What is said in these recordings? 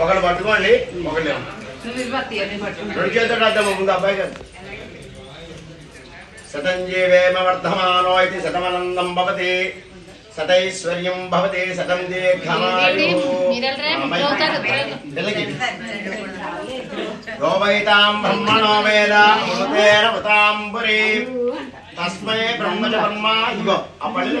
ఒకళ్ళు పట్టుకోండి ఒకళ్ళు నువ్వు ఇవ్వత్తి రెండు చేతులు అర్థం ముందు అబ్బాయి గారు. శతం వర్ధమానో ఇది శతమనందం భవతి. శతైశ్వర్యం భవతి శతం దీర్ఘమాయు గోవైతాం బ్రహ్మణో వేద అమృతేన తస్మై బ్రహ్మచ బ్రహ్మ ఇగో ఆ పళ్ళని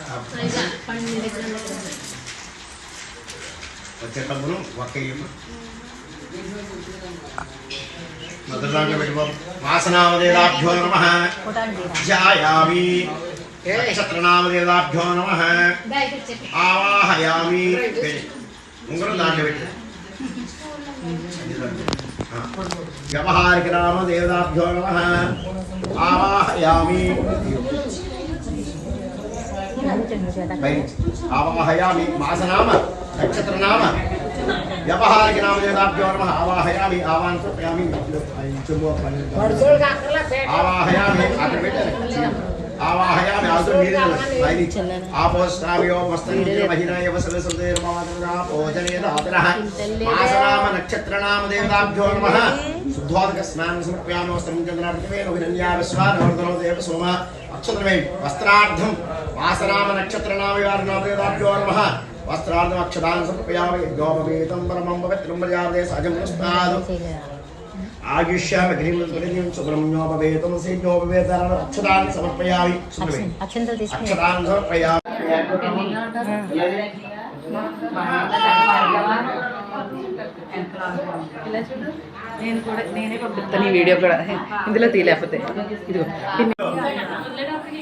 సదాయు పురుష శతేంద్రియ ఆయుష్యేవేంద్రియే ప్రతిష్టది మందం కరోతు మాం ఐశ్వర్యం భవతి శతం దీర్ఘమాయు ఆయన అందరు బాగా ఆయు ఆరోగ్యశ్వర్యాభిస్తు ఇష్టకామ్యస్తు మహాత్మదేవతాస్తు ప్రథమస్తు శ్రీ సవర్ణ సాయినాథ అంత ప్రసాద ఆయు ఆరోగ్యశ్వర్యాభిస్తు మాసనా శ్రీ చిరునవ్వు వచ్చేటప్పుడు ఒక్క ఇవ్వ మొదటి పెట్టుకో వాసనామదేదాభ్యో నమ ఫోటోని తీరా. ధ్యాయామి నక్షత్రనామదేదాభ్యో నమ దా, ఇక్కడ చెప్పు. ఆవాహయామి ఉంగరం దాంట్లో పెట్టు వ్యవహారిక నామ దేవతాభ్యో నమ ఆవాహయామి आवाहयामि मासनाम नक्षत्रनाम ವ್ಯವಹಾರಕ್ಕೆ ವೇದಾಭ್ಯೋ ನಮಃ ಆವಾಹಯಾಮಿ ಆವಾನ್ ಸುಪ್ಯಾಮಿ ಆವಾಹಯಾಮಿ ಆವಾಹಯಾಮಿ ಆಸು ನೀರಿನ ಐನಿ ಆಪೋಷ್ಟಾಮಿಯೋ ವಸ್ತನಿಂದ್ರ ಮಹಿನಾಯ ವಸಲ ಸುದೇರ ಮಾತನಾ ಭೋಜನೇ ಧಾತನಃ ಮಾಸನಾಮ ನಕ್ಷತ್ರನಾಮ ದೇವತಾಭ್ಯೋ ನಮಃ ಶುದ್ಧೋದಕ ಸ್ನಾನ ಸಮರ್ಪಯಾಮೋ ಸಂಜನಾರ್ಥಮೇ ಅಭಿನಂದ್ಯಾಮ ಸ್ವಾನವರ್ಧನೋ ದೇವ ಸೋಮ ಅಕ್ಷತ್ರಮೇ ವಸ್ತ್ರಾರ್ಧಂ సోమ అక్షత్రమే వస్త్రార్థం అక్షదానం సమర్పయామి. యజ్ఞోపవేతం పరమం పవిత్రం ప్రజాపదే సహజం పురస్కారం ఆయుష్యామి గ్రీవం సుబ్రహ్మణ్యోపవేతం సేజ్ఞోపవేతాలను సమర్పయామి. అక్షరాన్ని సమర్పయామి. నేను కూడా నేనే పంపిస్తాను ఈ వీడియో కూడా ఇందులో తీయలేకపోతే ఇదిగో.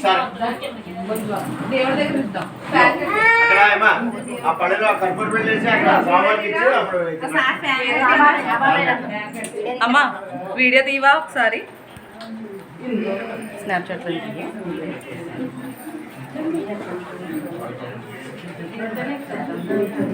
సరే. దేవుడి దగ్గర ఇద్దాం అక్కడ ఏమా? ఆ పళ్ళలో ఆ కర్పూర పెట్టేసి అక్కడ సామాన్లు ఇచ్చి అప్పుడు అమ్మా వీడియో తీవా ఒకసారి? స్నాప్చాట్ ఇక్కడ అక్కడ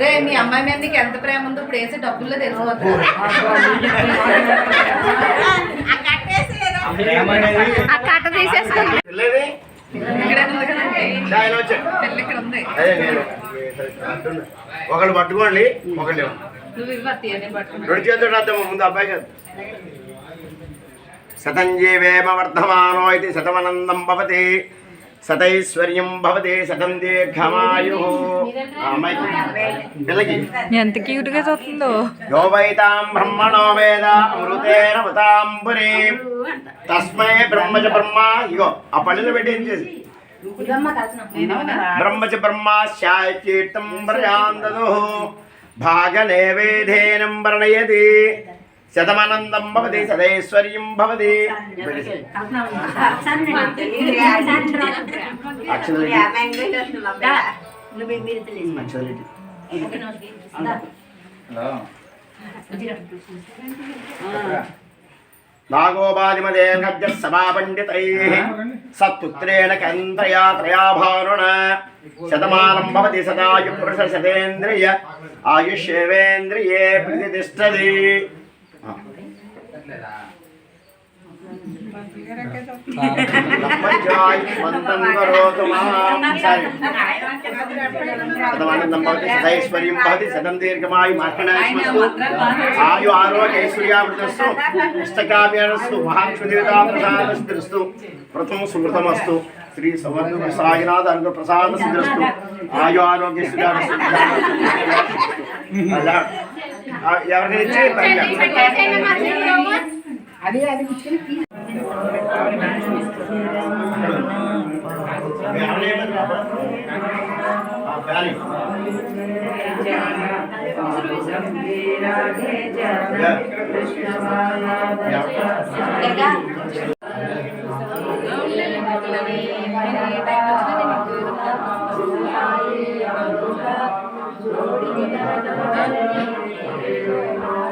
రే మీ అమ్మాయి మీద నీకు ఎంత ప్రేమ ఉందో ఇప్పుడు వేసే డబ్బుల్లో తెలిసిపోతుంది. ఆ కట్ట అంటున్నా. ఒకళ్ళు పట్టుకోండి. ఒకళ్ళు రెండు చేతులు అర్థం ముందు అబ్బాయి కాదు శతంజీవేమ వర్ధమానో ఇది శతమనందం భవతి. శతైశ్వర్యం భవతి శతం దీర్ఘమాయు. పిల్లకి. ఎంత క్యూట్గా చూస్తుందో యోవైతాం బ్రహ్మణో వేద అమృతేన ఉతాం పురీ తస్మై బ్రహ్మచ బ్రహ్మ. ఇగో ఆ ఇదమ్మ కల్పన బ్రహ్మచ బ్రహ్మాశ్చాయకీర్తం ప్రజాందదు భాగనేవేధేనం వర్ణయతి శతమానందం భవతి సదైశ్వర్యం భవతి. నాగోపాధిమదేహ సభాపండితై సత్పుత్రేణ కంతయా త్రయా భారుణ శతమానం భవతి సదాయు పురుష శతేంద్రియ ఆయుష్యేవేంద్రియే ప్రతిష్టది. సదైశ్వర్యం భవతి దీర్ఘమాయు ఆయు ప్రసాదస్తు ప్రథమ సుమృతమస్తు శ్రీ సవర్ణ సాయినాథ అనుగ్రహ ప్రసాద సిద్ధిరస్తు ఆయు ఆరోగ్య ఐశ్వర్యామస్తు అలా ఆ, ఎవరికైనా ఇచ్చే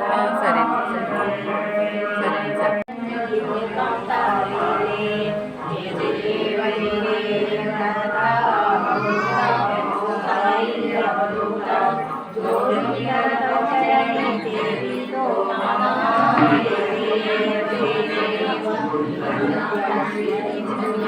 ఆ, సరే సరే الله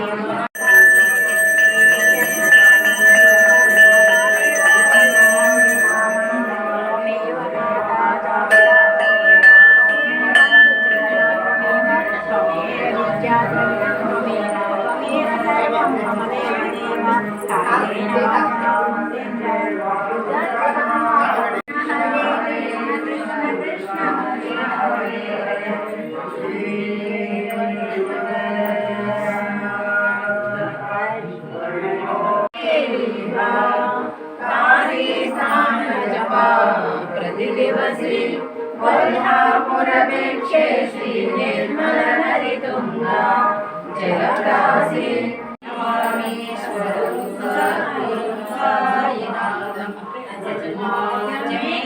प्रतिदिवसि। वह्नापुरपेक्षे श्रीनिर्मलनरितुङ्गा जगदासि। नमामीश्वरूपायनाथं जय